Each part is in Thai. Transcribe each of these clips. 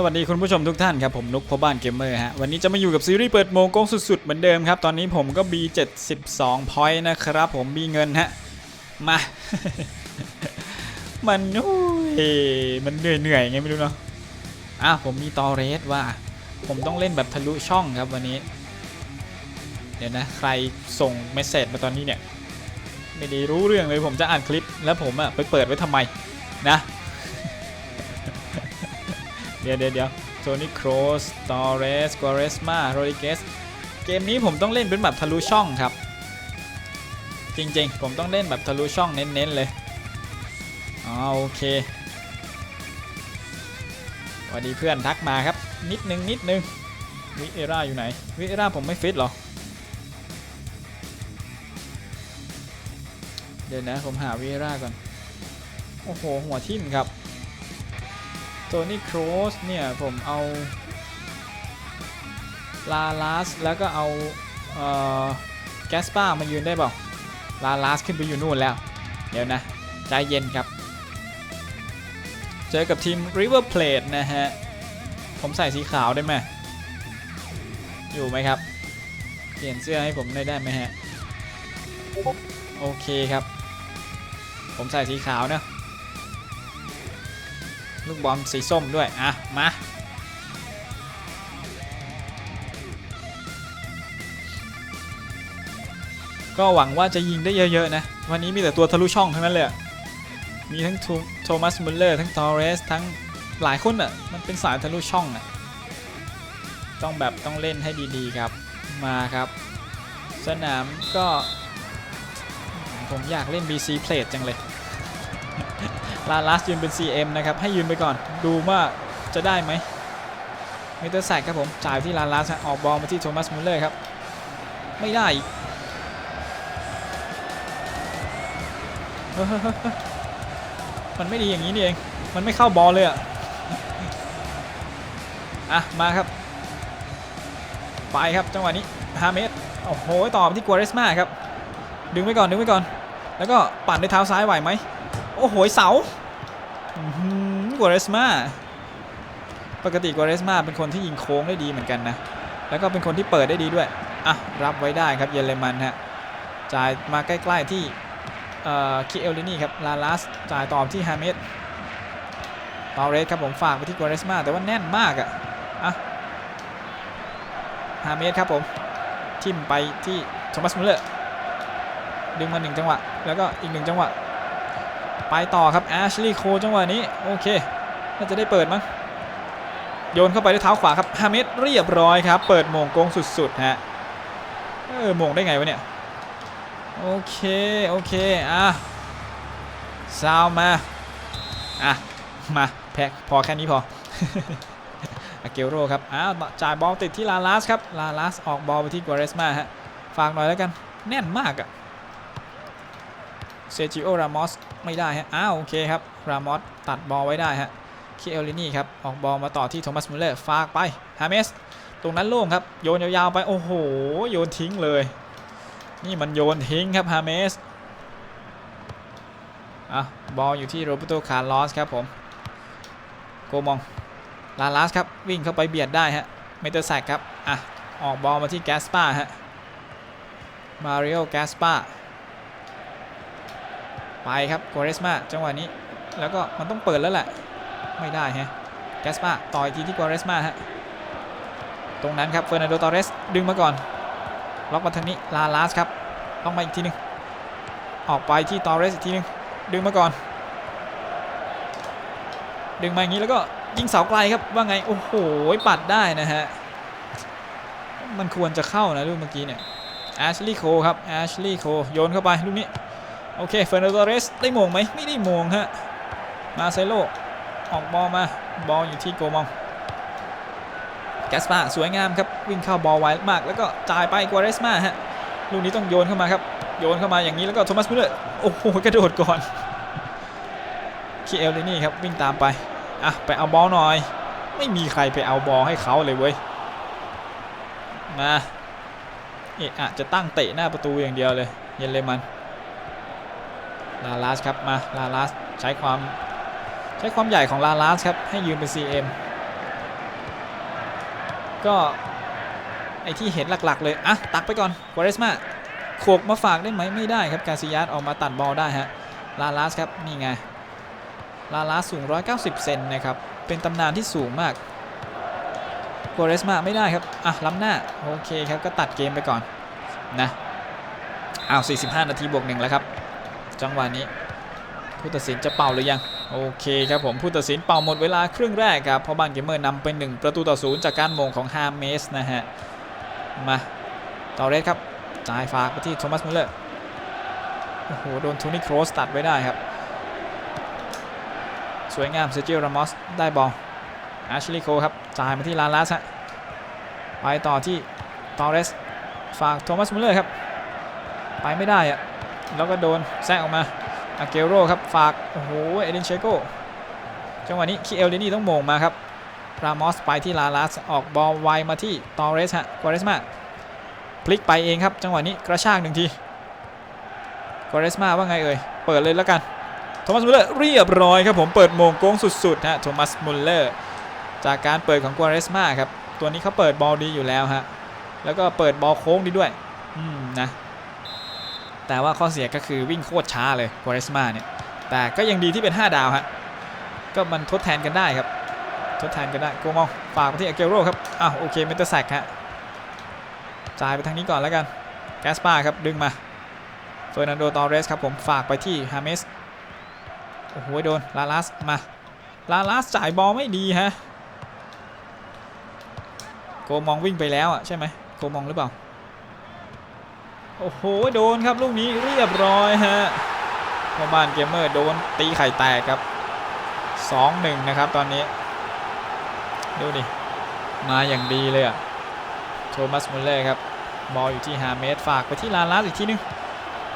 สวัสดีคุณผู้ชมทุกท่านครับ ผมนุกพบ้านเกมเมอร์ฮะ วันนี้จะมาอยู่กับซีรีส์เปิดโมงกงสุดๆ เหมือนเดิมครับ ตอนนี้ผมก็ B72 point นะครับผมมีเงินฮะ มา มันโอ้ยมันเหนื่อยเหนื่อยๆไงไม่รู้เนาะอะผมมีตอเรสว่า ผมต้องเล่นแบบทะลุช่องครับวันนี้ เดี๋ยวนะ ใครส่งเมสเซจมาตอนนี้เนี่ย ไม่ได้รู้เรื่องเลยผมจะอ่านคลิปแล้วผมอะไปเปิดไว้ทำไมนะ เดี๋ยวเดี๋ยวเดี๋ยวโทนี่โครสตอเรสกอเรสมาโรดิเกสเกมนี้ผมต้องเล่นเป็นแบบทะลุช่องครับ จริงๆ ผมต้องเล่นแบบทะลุช่องเน้นๆเลยอ๋อโอเคสวัสดีเพื่อนทักมาครับ นิดนึงนิดนึงวิเอร่าอยู่ไหนวิเอร่าผมไม่ฟิตหรอเดี๋ยวนะผมหาวิเอร่าก่อน โอ้โห หัวทิ่มครับ โทนี่โครสเนี่ย ผมเอาลาลาสแล้วก็เอาเอ่อแกสปามายืนได้เปล่าลาลาสขึ้นไปอยู่นู่นแล้ว เดี๋ยวนะ ใจเย็นครับ เจอกับทีม River Plate นะฮะ ผมใส่สีขาวได้ไหมอยู่ไหมครับ เปลี่ยนเสื้อให้ผมได้ได้ไหมฮะ โอเคครับ ผมใส่สีขาวเนะ ลูกบอลสีส้มด้วย อะ มา ก็หวังว่าจะยิงได้เยอะ ๆ นะ วันนี้มีแต่ตัวทะลุช่องทั้งนั้นเลย มีทั้งโทมัสมุลเลอร์ทั้งทอร์เรส ทั้งหลายคนอะ มันเป็นสายทะลุช่องอะ ต้องแบบต้องเล่นให้ดีๆครับ มาครับ สนามก็ ผมอยากเล่น BC Plate จังเลย ลาลัสยืนเป็น CM นะครับ ให้ยืนไปก่อน ดูว่าจะได้ไหมมิเตอร์แซกครับผม จ่ายที่ลาลัสออกบอลมาที่โทมัสมุลเลอร์ครับ ไม่ได้อีกเฮ้ยมันไม่ดีอย่างนี้นี่เอง มันไม่เข้าบอลเลยอะอะ มาครับ ไปครับจังหวะนี้5เมตรโอ้โห ต่อไปที่กัวเรสมาครับ ดึงไว้ก่อน ดึงไว้ก่อน แล้วก็ปั่นด้วยเท้าซ้ายไหวไหม โอ้โห เสา กัวเรสมาปกติกัวเรสมาเป็นคนที่ยิงโค้งได้ดีเหมือนกันนะ แล้วก็เป็นคนที่เปิดได้ดีด้วย อะ รับไว้ได้ครับเยอรมันฮะ จ่ายมาใกล้ๆที่เคิเอลลินี่ครับ ลาลัส จ่ายต่อที่ฮาเมสตอเรสครับผมฝากไปที่กัวเรสมาแต่ว่าแน่นมากอะอะฮาเมสครับผมทิมไปที่โทมัสมุลเลอร์ดึงมาหนึ่งจังหวะ แล้วก็อีกหนึ่งจังหวะ ไปต่อครับแอชลีย์โคจังหวะนี้ โอเค น่าจะได้เปิดมั้ง โยนเข้าไปด้วยเท้าขวาครับฮาเมสเรียบร้อยครับ เปิดโมงโกงสุดๆฮะ เออโมงได้ไงวะเนี่ย โอเค โอเค อะซาวมา อะ มา แพ็คพอแค่นี้พออาเกโรครับ อ้าวจ่ายบอลติดที่ลาลัสครับ ลาลัสออกบอลไปที่กัวเรสมาฮะ ฝากหน่อยแล้วกัน แน่นมากอะเซจิโอรามอสไม่ได้ฮะ อ้าวโอเคครับ รามอสตัดบอลไว้ได้ฮะคิเอลลินี่ครับ ออกบอลมาต่อที่โทมัสมุลเลอร์ฝากไป ฮาเมส ตรงนั้นโล่งครับ โยนยาวๆไป โอ้โห โยนทิ้งเลย นี่มันโยนทิ้งครับ ฮาเมส อะ บอลอยู่ที่โรเบโตคาร์ลอสครับผม โกมอง ลาลัสครับ วิ่งเข้าไปเบียดได้ฮะ เมเตอร์แซกครับ อะ ออกบอลมาที่แกสปาฮะ มาริโอแกสปา ไปครับโกเรสมาจังหวะนี้ แล้วก็มันต้องเปิดแล้วแหละ ไม่ได้ฮะแกสปาต่อยทีที่โกเรสมาฮะตรงนั้นครับเฟอร์นันโดตอเรสดึงมาก่อน ล็อกมาทางนี้ลาลัสครับล็อกมาอีกทีหนึงออกไปที่ตอเรสอีกทีหนึงดึงมาก่อน ดึงมาอย่างนี้แล้วก็ยิงเสาไกลครับว่าไงโอ้โหปัดได้นะฮะมันควรจะเข้านะลูกเมื่อกี้เนี่ยแอชลีย์โคครับแอชลีย์โคโยนเข้าไปลูกนี้ โอเคเฟอร์นันโดเรสได้มงไหมไม่ได้มงฮะมาเซโลออกบอลมาบอลอยู่ที่โกมองแกสปาสวยงามครับวิ่งเข้าบอลไวมาก แล้วก็จ่ายไปกัวเรสมาฮะลูกนี้ต้องโยนเข้ามาครับโยนเข้ามาอย่างนี้แล้วก็โทมัสมิลเลอร์โอ้โหกระโดดก่อนคีเอลเลนี่ครับวิ่งตามไปอะไปเอาบอลหน่อย ไม่มีใครไปเอาบอลให้เขาเลยเว้ยมาเอะอะจะตั้งเตะหน้าประตูอย่างเดียวเลย เยนเลมัน ลาลาสครับมาลาลาสใช้ความใช้ความใหญ่ของลาลาสครับให้ยืนเป็น CM ก็ไอที่เห็นหลักๆเลยอะตักไปก่อนกวาเรสมาโขกมาฝากได้ไหมไม่ได้ครับกาซิยัสออกมาตัดบอลได้ฮะลาลาสครับนี่ไงลาลาสสูง 190 เซนนะครับเป็นตำนานที่สูงมากกวาเรสมาไม่ได้ครับ อะ ล้ำหน้า โอเคครับ ก็ตัดเกมไปก่อน นะ อ้าว 45 นาทีบวกหนึ่งแล้วครับ จังหวะนี้ ผู้ตัดสินจะเป่าหรือยัง โอเคครับผมผู้ตัดสินเป่าหมดเวลาครึ่งแรกครับเพราะบ้านเกมเมอร์นำเป็น1ประตูต่อศูนย์จากการมงของฮาเมสนะฮะมาต่อเรสครับจ่ายฝากไปที่โทมัสมุลเลอร์โอ้โหโดนโทนี่โครสตัดไว้ได้ครับ สวยงามเซจิโอรามอสได้บอลแอชลีโคครับจ่ายมาที่ลาลัสฮะไปต่อที่ตอเรสฝากโทมัสมุลเลอร์ครับ ไปไม่ได้อะ แล้วก็โดนแซงออกมาอาเกโรครับฝากโอ้โหเอเดนเชโกจังหวะนี้คิเอลเดนี่ต้องโมงมาครับพรามอสไปที่ลาลัสออกบอลไวมาที่ตอเรสฮะกวาเรสมาพลิกไปเองครับ จังหวะนี้กระชากหนึ่งทีกวาเรสมาว่าไงเอ่ยเปิดเลยแล้วกันโทมัสมุลเลอร์เรียบร้อยครับผมเปิดโมงโค้งสุดๆฮะโทมัสมุลเลอร์จากการเปิดของกวเรสมาครับตัวนี้เขาเปิดบอลดีอยู่แล้วฮะแล้วก็เปิดบอลโค้งดีด้วยอืมนะ แต่ว่าข้อเสียก็คือวิ่งโคตรช้าเลยกวาเรสมาเนี่ยแต่ก็ยังดีที่เป็น 5 ดาวฮะก็มันทดแทนกันได้ครับ ทดแทนกันได้โกมองฝากไปที่อาเกโรครับอ้าวโอเคเมเตอร์แซกฮะจ่ายไปทางนี้ก่อนแล้วกันแกสปาครับดึงมาเฟอร์นันโดตอเรสครับผมฝากไปที่ฮาเมสโอ้โหโดนลาลัสมาลาลัสจ่ายบอลไม่ดีฮะโกมองวิ่งไปแล้วอะใช่ไหมโกมองหรือเปล่า โอ้โห โดนครับลูกนี้เรียบร้อยฮะพ่อบ้านเกมเมอร์โดนตีไข่แตกครับ 2-1 นะครับตอนนี้ ดูดิ มาอย่างดีเลยอะโทมัสมุลเลอร์ครับบอลอยู่ที่ฮาเมสฝากไปที่ลาลัสอีกทีนึง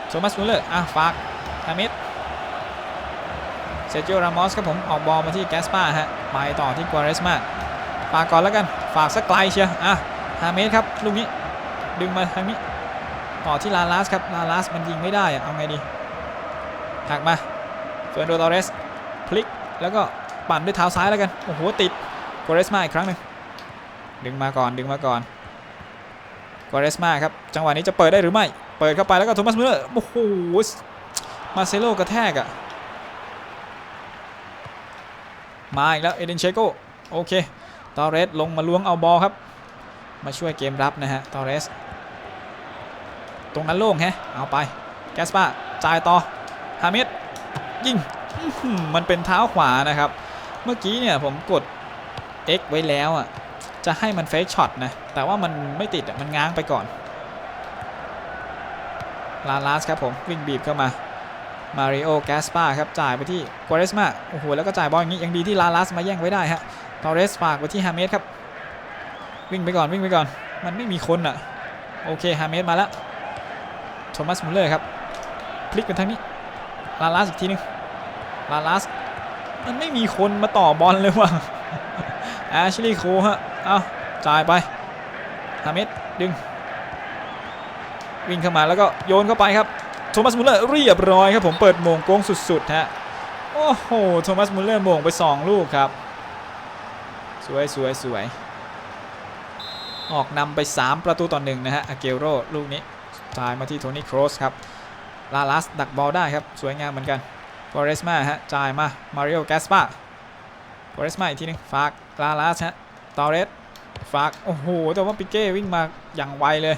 โทมัสมุลเลอร์อะฝากฮาเมสเซจิโอรามอสครับผมออกบอลมาที่แกสปาฮะไปต่อที่กัวเรสมาฝากก่อนแล้วกันฝากสักไกลเชียวอะฮาเมสครับลูกนี้ดึงมาทางนี้ ต่อที่ลาลัสครับลาลัสมันยิงไม่ได้อะเอาไงดีหักมาเฟอร์นโดตอเรสพลิกแล้วก็ปั่นด้วยเท้าซ้ายแล้วกันโอ้โหติดกอเรสมาอีกครั้งหนึ่งดึงมาก่อนดึงมาก่อนกอเรสมาครับจังหวะนี้จะเปิดได้หรือไม่เปิดเข้าไปแล้วก็โทมัสมิลเลอร์โอ้โหมาเซโลกระแทกอะมาอีกแล้วเอเดนเชโกโอเคตอเรสลงมาล้วงเอาบอลครับ มาช่วยเกมรับนะฮะตอเรส ตรงนั้นโล่งแฮะเอาไปแกสปาจ่ายต่อฮามิดยิงมันเป็นเท้าขวานะครับ เมื่อกี้เนี่ยผมกด X ไว้แล้วอะจะให้มันเฟกช็อตนะ แต่ว่ามันไม่ติดอะมันง้างไปก่อน ลาลาสครับผมวิ่งบีบเข้ามา มาริโอแกสปาครับจ่ายไปที่กัวเรสมาโอ้โหแล้วก็จ่ายบอลอย่างนี้ยังดีที่ลาลาสมาแย่งไว้ได้ฮะตอเรสฝากไปที่ฮาเมสครับ วิ่งไปก่อนวิ่งไปก่อน มันไม่มีคนอะ โอเคฮาเมสมาแล้ว โทมัสมุลเลอร์ครับพลิกไปทางนี้ลาลัสอีกทีนึงลาลัสมันไม่มีคนมาต่อบอลเลยว่ะแอชลีย์โคฮะเอาจ่ายไปฮามิดดึง วิ่งเข้ามาแล้วก็โยนเข้าไปครับโทมัสมุลเลอร์เรียบร้อยครับผมเปิดโมงโก้งสุดๆฮะโอ้โหโทมัสมุลเลอร์โมงไป 2 ลูกครับ สวยสวยสวยออกนำไป 3 ประตูต่อหนึ่งนะฮะอาเกโรลูกนี้ จ่ายมาที่โทนี่โครสครับลาลัสดักบอลได้ครับ สวยงามเหมือนกันกอเรสมาฮะจ่ายมามาริโอแกสปากอเรสมาอีกทีนึงฝากลาลัสฮะตอเรสฝากโอ้โห แต่ว่าปิเก้วิ่งมาอย่างไวเลย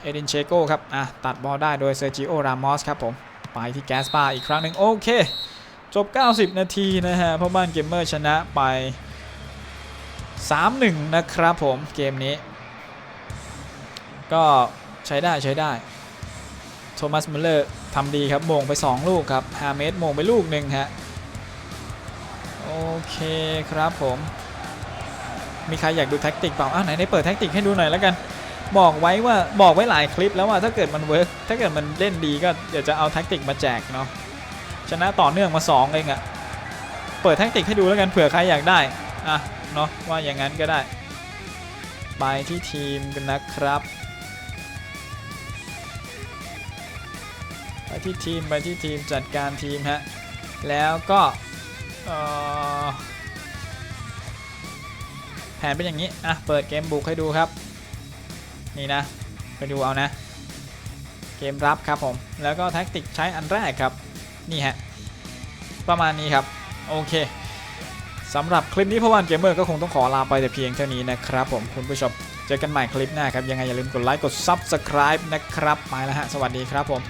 เอดินเชโกครับ อะ ตัดบอลได้โดยเซอร์จิโอ รามอสครับผม ไปที่แกสปาอีกครั้งหนึ่งโอเค จบ 90 นาทีนะฮะพราะบ้านเกมเมอร์ชนะไป 3-1 นะครับผมเกมนี้ ก็ใช้ได้ใช้ได้ โทมัสมุลเลอร์ทำดีครับโมงไป 2 ลูกครับฮาเมสโมงไปลูกหนึ่งฮะ โอเคครับผม มีใครอยากดูแท็กติกเปล่า อ้าวไหนได้เปิดแท็กติกให้ดูหน่อยแล้วกัน บอกไว้ว่าบอกไว้หลายคลิปแล้วว่าถ้าเกิดมันเวิร์กถ้าเกิดมันเล่นดีก็เดี๋ยวจะเอาแท็กติกมาแจกเนาะ ชนะต่อเนื่องมา 2 เองอะเปิดแท็กติกให้ดูแล้วกันเผื่อใครอยากได้ อะเนาะว่าอย่างนั้นก็ได้ ไปที่ทีมกันนะครับ ที่ทีมไปที่ทีมจัดการทีมฮะแล้วก็แผนเป็นอย่างนี้อะเปิดเกมบุกให้ดูครับ นี่นะไปดูเอานะเกมรับครับผม แล้วก็แท็กติกใช้อันแรกครับ นี่ฮะ ประมาณนี้ครับ โอเคสำหรับคลิปนี้พวันเกมเมอร์ก็คงต้องขอลาไปแต่เพียงเท่านี้นะครับผมคุณผู้ชม เจอกันใหม่คลิปหน้าครับ ยังไงอย่าลืมกดไลค์กด Subscribe นะครับ ไปแล้วฮะ สวัสดีครับผม